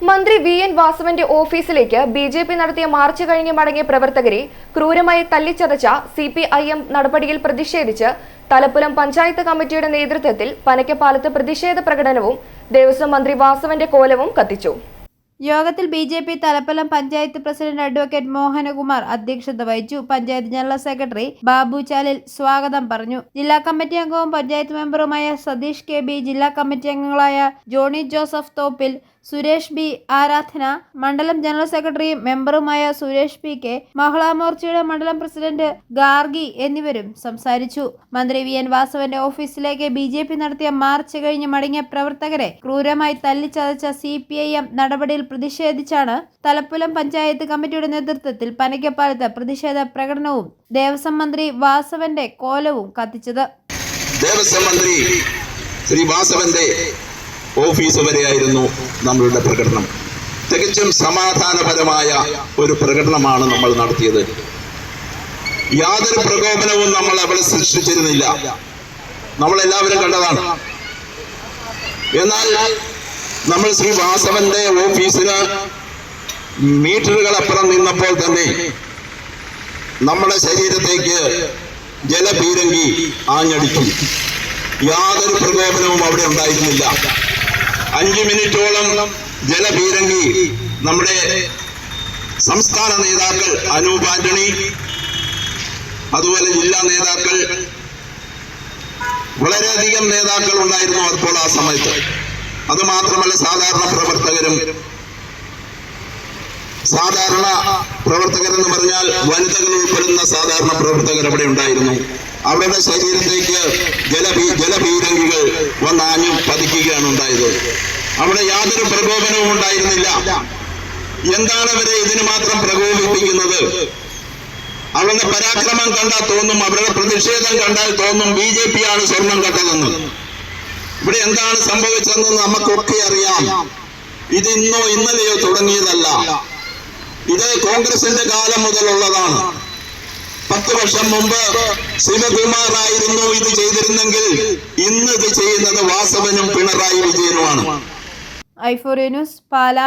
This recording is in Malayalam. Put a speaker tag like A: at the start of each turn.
A: മന്ത്രി വി എൻ വാസവന്റെ ഓഫീസിലേക്ക് ബി ജെ പി നടത്തിയ മാർച്ച് കഴിഞ്ഞ് മടങ്ങിയ പ്രവർത്തകരെ ക്രൂരമായി തല്ലിച്ചതച്ച സി പി ഐ എം നടപടിയിൽ പ്രതിഷേധിച്ച് തലപ്പുലം പഞ്ചായത്ത് കമ്മിറ്റിയുടെ നേതൃത്വത്തിൽ പനക്കപ്പാലത്ത് പ്രതിഷേധ പ്രകടനവും ദേവസ്വം മന്ത്രി വാസവന്റെ കോലവും കത്തിച്ചു.
B: യോഗത്തിൽ B J P Thalappalam panchayat president advocate Mohanakumar അധ്യക്ഷത വഹിച്ചു. പഞ്ചായത്ത് ജനറൽ സെക്രട്ടറി ബാബു ചാലിൽ സ്വാഗതം പറഞ്ഞു. ജില്ലാ കമ്മിറ്റി അംഗവും പഞ്ചായത്ത് മെമ്പറുമായ സതീഷ് കെ ബി ജില്ലാ കമ്മിറ്റി അംഗങ്ങളായ ജോണി ജോസഫ് തോപ്പിൽ സുരേഷ് ബി ആരാധന. മണ്ഡലം ജനറൽ സെക്രട്ടറിയും മെമ്പറുമായ സുരേഷ് പി കെ മഹിളാ മോർച്ചയുടെ മണ്ഡലം പ്രസിഡന്റ് ഗാർഗി എന്നിവരും സംസാരിച്ചു. മന്ത്രി വി എൻ വാസവന്റെ ഓഫീസിലേക്ക് ബി ജെ പി നടത്തിയ മാർച്ച് കഴിഞ്ഞ് മടങ്ങിയ പ്രവർത്തകരെ ക്രൂരമായി തല്ലിച്ചതച്ച സി പി ഐ എം നടപടിയിൽ പ്രതിഷേധിച്ചാണ് തലപ്പുലം പഞ്ചായത്ത് കമ്മിറ്റിയുടെ നേതൃത്വത്തിൽ പനക്കപ്പാലത്ത് പ്രതിഷേധ പ്രകടനവും ദേവസ്വം മന്ത്രി വാസവന്റെ കോലവും കത്തിച്ചത്.
C: ദേവസ്വം മന്ത്രി ശ്രീ വാസവന്റെ ഓഫീസ് വരെയായിരുന്നു നമ്മളുടെ പ്രകടനം. തികച്ചും സമാധാനപരമായ ഒരു പ്രകടനമാണ് നമ്മൾ നടത്തിയത്. യാതൊരു പ്രകോപനവും നമ്മൾ അവിടെ സൃഷ്ടിച്ചിരുന്നില്ല. നമ്മളെല്ലാവരും കണ്ടതാണ്. എന്നാൽ നമ്മൾ ശ്രീ വാസവന്റെ ഓഫീസിന് മീറ്ററുകൾ അപ്പുറം നിന്നപ്പോൾ തന്നെ നമ്മുടെ ശരീരത്തേക്ക് ജലപീരങ്കി ആഞ്ഞടിച്ചു. യാതൊരു പ്രകോപനവും അവിടെ ഉണ്ടായിരുന്നില്ല. അഞ്ചു മിനിറ്റോളം ജലപീരങ്കി നമ്മുടെ സംസ്ഥാന നേതാക്കൾ അനൂപ് ആന്റണി അതുപോലെ ജില്ലാ നേതാക്കൾ വളരെയധികം നേതാക്കൾ ഉണ്ടായിരുന്നു അപ്പോൾ ആ സമയത്ത്. അത് മാത്രമല്ല സാധാരണ പ്രവർത്തകരും. സാധാരണ പ്രവർത്തകരെന്ന് പറഞ്ഞാൽ വനിതകൾ ഉൾപ്പെടുന്ന സാധാരണ പ്രവർത്തകർ അവിടെ ഉണ്ടായിരുന്നു. അവരുടെ ശരീരത്തേക്ക് ജലഭീ ജലഭീരങ്കികൾ വന്നാഞ്ഞു പതിക്കുകയാണ് ഉണ്ടായത്. അവിടെ യാതൊരു പ്രകോപനവും ഉണ്ടായിരുന്നില്ല. എന്താണ് അവരെ ഇതിന് മാത്രം പ്രകോപിപ്പിക്കുന്നത്? അവരുടെ പരാക്രമം കണ്ടാൽ തോന്നും അവരുടെ പ്രതിഷേധം കണ്ടാൽ തോന്നും ബി ജെ പി ആണ് സ്വർണം കട്ടതെന്ന്. ഇവിടെ എന്താണ് സംഭവിച്ചതെന്ന് നമുക്കൊക്കെ അറിയാം. ഇത് ഇന്നോ ഇന്നലെയോ തുടങ്ങിയതല്ല. ഇത് കോൺഗ്രസിന്റെ കാലം മുതലുള്ളതാണ്. പത്ത് വർഷം മുമ്പ് ശിവകുമാർ ആയിരുന്നു ഇത് ചെയ്തിരുന്നെങ്കിൽ ഇന്ന് ഇത് ചെയ്യുന്നത് വാസവനും പിണറായി വിജയനുമാണ്.
B: ഐഫോറിയ ന്യൂസ് പാല.